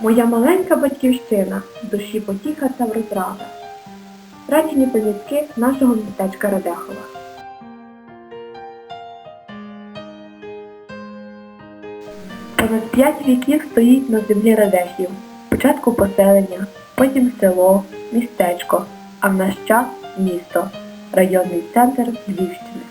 Моя маленька батьківщина, душі потіха та розрада. Втрачені пам'ятки нашого містечка Радехова. Понад п'ять віків стоїть на землі Радехів. Спочатку поселення, потім село, містечко, а в наш час місто, районний центр Львівщини.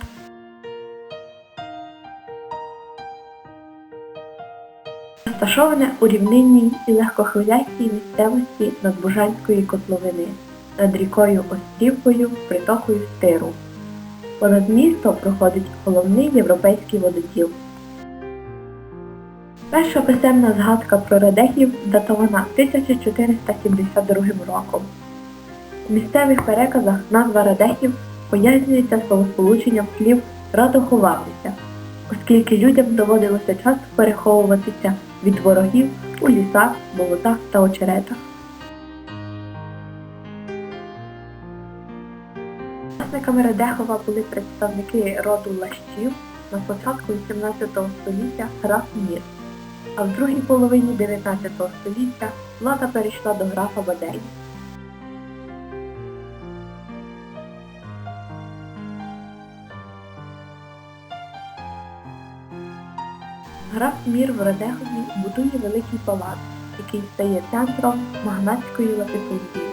Розташоване у рівнинній і легкохвилястій місцевості Надбужанської котловини над рікою Острівкою, притокою Стиру. Понад місто проходить головний європейський водотіл. Перша писемна згадка про радехів датована 1472 роком. У місцевих переказах назва радехів пояснюється словосполученням слів радоховатися, оскільки людям доводилося часто переховуватися від ворогів у лісах, болотах та очеретах. Власниками Радехова були представники роду Лащів на початку 18 століття граф Мір, а в другій половині 19 століття влада перейшла до графа Бадеї. Граф Мір в Радехові будує великий палац, який стає центром магнатської латифундії.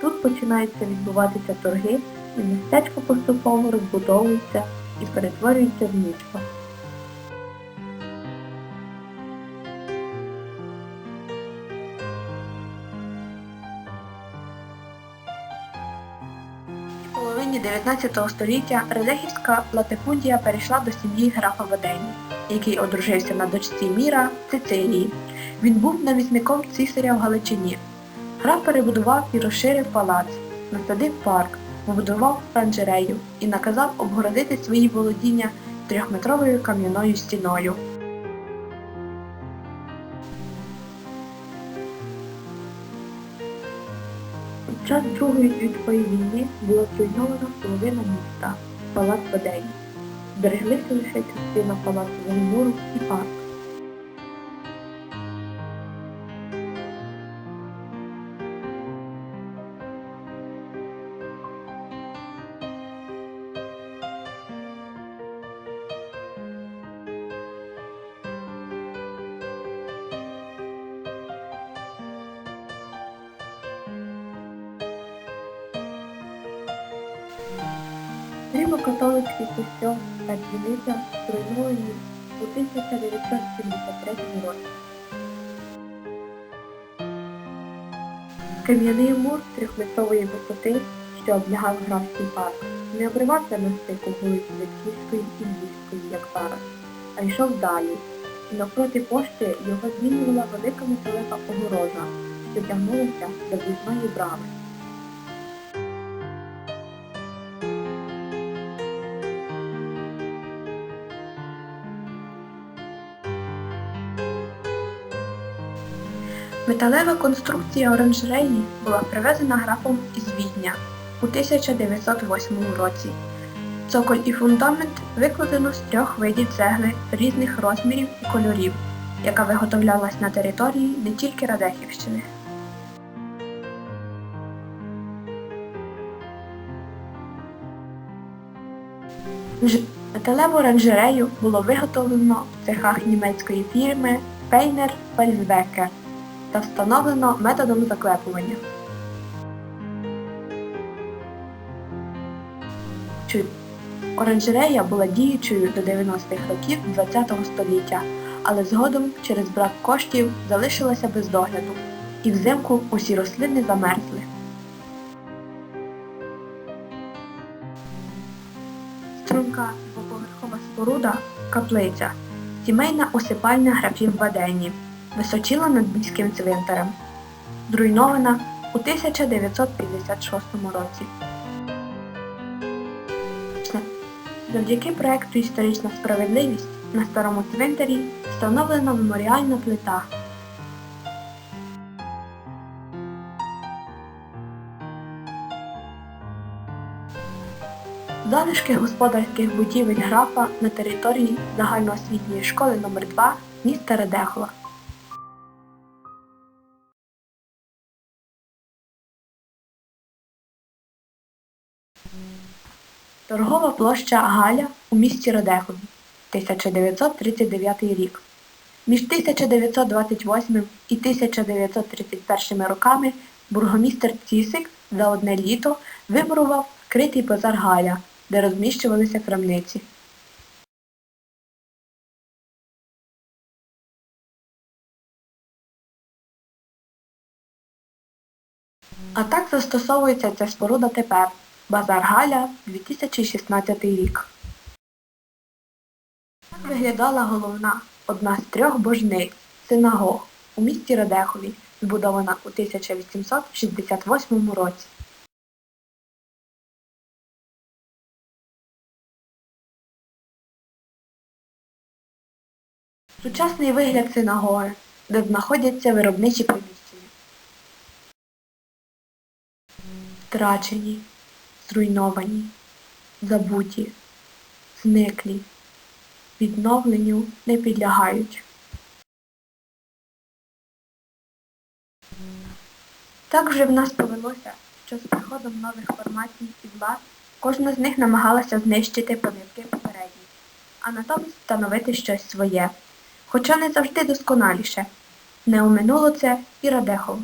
Тут починаються відбуватися торги, і містечко поступово розбудовується і перетворюється в місто. В 19 століття Радехівська латифундія перейшла до сім'ї графа Вадені, який одружився на дочці Міра Цицилії. Він був навісником цісаря в Галичині. Граф перебудував і розширив палац, насадив парк, побудував оранжерею і наказав обгородити свої володіння трьохметровою кам'яною стіною. Час Другої світової війни була зруйнована половина міста, палац Бадеї. Збереглися лише частина палацового муру і парк. Римо-католицький костьол та дзвіниця зруйновані у 1973 році. Кам'яний мур трьохметрової висоти, що облягав графський парк, не обривався на стику вулиць Витківської і Львівської, як зараз, а йшов далі, і навпроти пошти його змінювала велика металева огорожа, що тягнулася до в'їзної брами. Металева конструкція оранжереї була привезена графом із Відня у 1908 році. Цоколь і фундамент викладено з трьох видів цегли різних розмірів і кольорів, яка виготовлялась на території не тільки Радехівщини. Металеву оранжерею було виготовлено в цехах німецької фірми Пейнер Фельдбекер та встановлено методом заклепування. Оранжерея була діючою до 90-х років ХХ століття, але згодом через брак коштів залишилася без догляду, і взимку усі рослини замерзли. Струнка двоповерхова споруда каплиця, сімейна осипальня графів Бадені, височила над міським цвинтарем, зруйнована у 1956 році. Завдяки проекту Історична справедливість на старому цвинтарі встановлена меморіальна плита. Залишки господарських будівель графа на території загальноосвітньої школи номер 2 міста Редехова. Торгова площа Галя у місті Радехові, 1939 рік. Між 1928 і 1931 роками бургомістер Цісик за одне літо виборував критий базар Галя, де розміщувалися крамниці. А так застосовується ця споруда тепер. Базар Галя, 2016 рік. Так виглядала головна, одна з трьох божниць, синагог у місті Радехові, збудована у 1868 році. Сучасний вигляд синагоги, де знаходяться виробничі приміщення. Втрачені, зруйновані, забуті, зниклі, відновленню не підлягають. Так вже в нас повелося, що з приходом нових формацій і влад кожна з них намагалася знищити помилки попередніх, а натомість встановити щось своє, хоча не завжди досконаліше. Не оминуло це і Радехово.